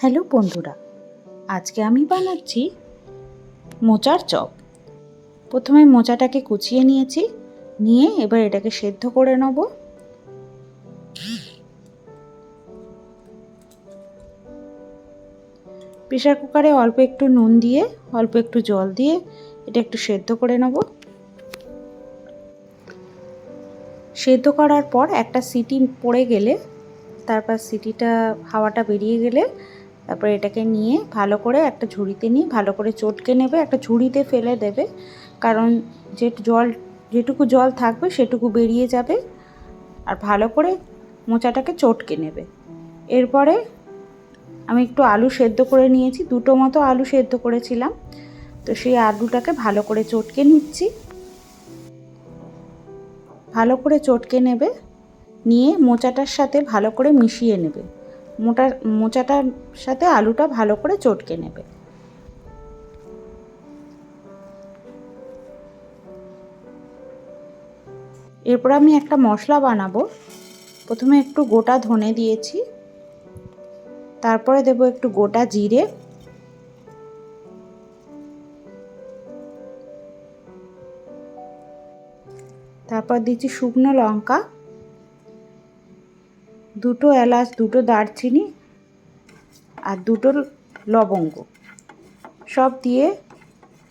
Hello বন্ধুরা, আজকে আমি বানাচ্ছি মোচার চপ। প্রথমে মোচাটাকে কুচিয়ে নিয়েছি, নিয়ে এবার এটাকে সেদ্ধ করে নেব। প্রেশার কুকারে অল্প একটু নুন দিয়ে, অল্প একটু জল দিয়ে এটা একটু সেদ্ধ করে নেব। সেদ্ধ করার পর একটা সিটি পড়ে গেলে, তারপর সিটিটা, হাওয়াটা বেরিয়ে গেলে তারপরে এটাকে নিয়ে ভালো করে একটা ঝুড়িতে নিয়ে ভালো করে চটকে নেবে, একটা ঝুড়িতে ফেলে দেবে। কারণ যে জল, যেটুকু জল থাকবে সেটুকু বেরিয়ে যাবে আর ভালো করে মোচাটাকে চটকে নেবে। এরপরে আমি একটু আলু সেদ্ধ করে নিয়েছি, দুটো মতো আলু সেদ্ধ করেছিলাম। তো সেই আলুটাকে ভালো করে চটকে নিচ্ছি। ভালো করে চটকে নেবে, নিয়ে মোচাটার সাথে ভালো করে মিশিয়ে নেবে। মোটা, মোচাটার সাথে আলুটা ভালো করে চটকে নেবে। এরপর আমি একটা মশলা বানাবো। প্রথমে একটু গোটা ধনে দিয়েছি। তারপরে দেব একটু গোটা জিরে। তারপর দিচ্ছি শুকনো লঙ্কা। দুটো এলাচ, দুটো দারচিনি আর দুটো লবঙ্গ। সব দিয়ে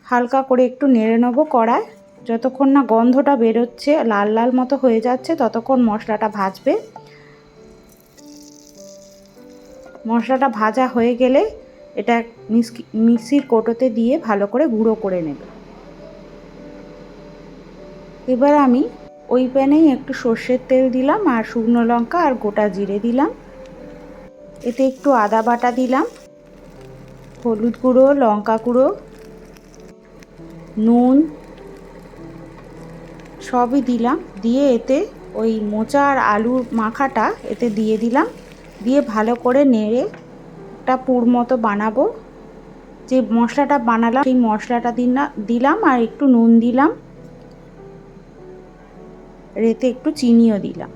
হালকা করে একটু নেড়ে নেব কড়ায়। যতক্ষণ না গন্ধটা বেরোচ্ছে, লাল লাল মতো হয়ে যাচ্ছে, ততক্ষণ মশলাটা ভাজবে। মশলাটা ভাজা হয়ে গেলে এটা মিক্সির কোটোতে দিয়ে ভালো করে গুঁড়ো করে নেবে। এবার আমি ওই প্যানেই একটু সর্ষের তেল দিলাম আর শুকনো লঙ্কা আর গোটা জিরে দিলাম। এতে একটু আদা বাটা দিলাম, হলুদ গুঁড়ো, লঙ্কা গুঁড়ো, নুন সবই দিলাম। দিয়ে এতে ওই মোচা আর আলুর মাখাটা এতে দিয়ে দিলাম। দিয়ে ভালো করে নেড়ে একটা পুর মতো বানাবো। যে মশলাটা বানালাম, সেই মশলাটা দিলাম আর একটু নুন দিলাম। রেতে একটু চিনিও দিলাম।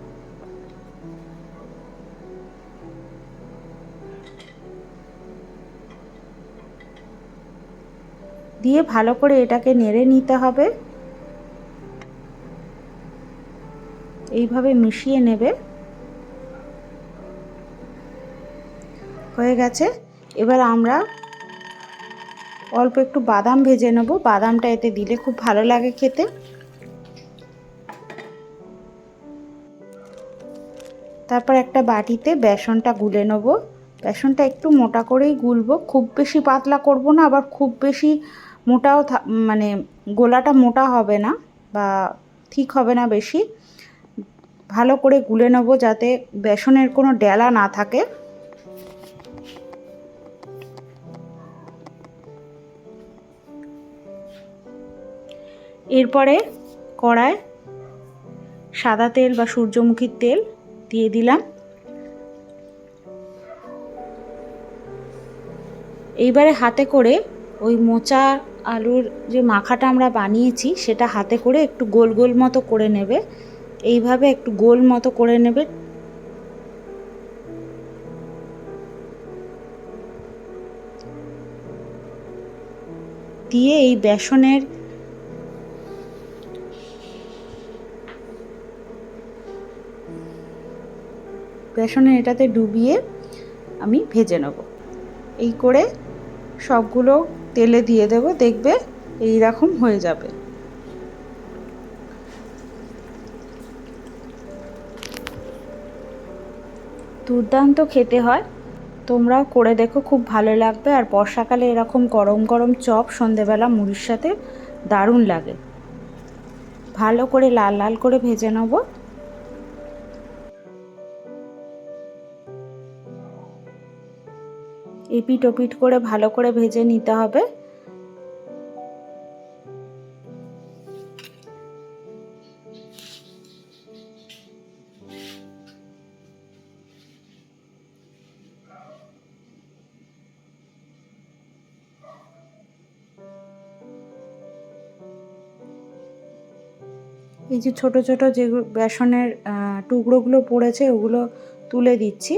দিয়ে ভালো করে এটাকে নেড়ে নিতে হবে। এইভাবে মিশিয়ে নেবে। হয়ে গেছে। এবার আমরা অল্প একটু বাদাম ভেজে নেব। বাদামটা এতে দিলে খুব ভালো লাগে খেতে। তারপর একটা বাটিতে বেসনটা গুলে নেব। বেসনটা একটু মোটা করেই গুলবো। খুব বেশি পাতলা করব না, আবার খুব বেশি মোটাও মানে গোলাটা মোটা হবে না বা ঠিক হবে না বেশি। ভালো করে গুলে নেব যাতে বেসনের কোনো ডেলা না থাকে। এরপরে কড়ায় সাদা তেল বা সূর্যমুখীর তেল দিয়ে দিলাম। এইবারে হাতে করে ওই মোচা আলুর যে মাখাটা আমরা বানিয়েছি, সেটা হাতে করে একটু গোল গোল মতো করে নেবে। এইভাবে একটু গোল মতো করে নেবে। দিয়ে এই বেসনের বেসনের এটাতে ডুবিয়ে আমি ভেজে নেব। এই করে সবগুলো তেলে দিয়ে দেব, দেখবে এই রকম হয়ে যাবে। দুর্দান্ত খেতে হয়। তোমরাও করে দেখো, খুব ভালো লাগবে। আর বর্ষাকালে এরকম গরম গরম চপ, সন্ধেবেলা মুড়ির সাথে দারুণ লাগে। ভালো করে লাল লাল করে ভেজে নেব। এপিট ওপিট করে ভালো করে ভেজে নিতে হবে। এই যে ছোট ছোট যে বেসনের টুকরোগুলো পড়েছে, ওগুলো তুলে দিচ্ছি।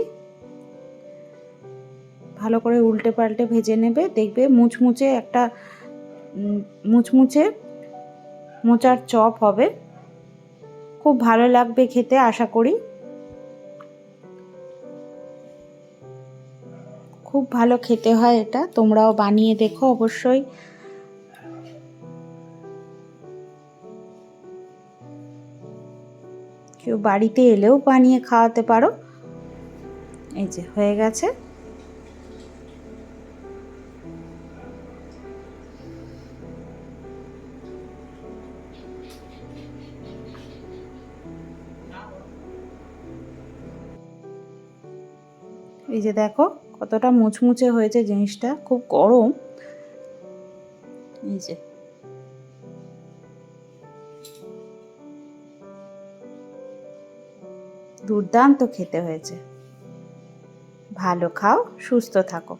ভালো করে উল্টে পাল্টে ভেজে নেবে, দেখবে মুচমুচে একটা মুচমুচে মোচার চপ হবে। খুব ভালো লাগবে খেতে, আশা করি। খুব ভালো খেতে হয় এটা, তোমরাও বানিয়ে দেখো অবশ্যই। কেউ বাড়িতে এলেও বানিয়ে খাওয়াতে পারো। এই যে, হয়ে গেছে। এই যে দেখো, কতটা মুচমুচে হয়েছে জিনিসটা, খুব গরম। এই যে। দুর্দান্ত খেতে হয়েছে। ভালো খাও, সুস্থ থাকো।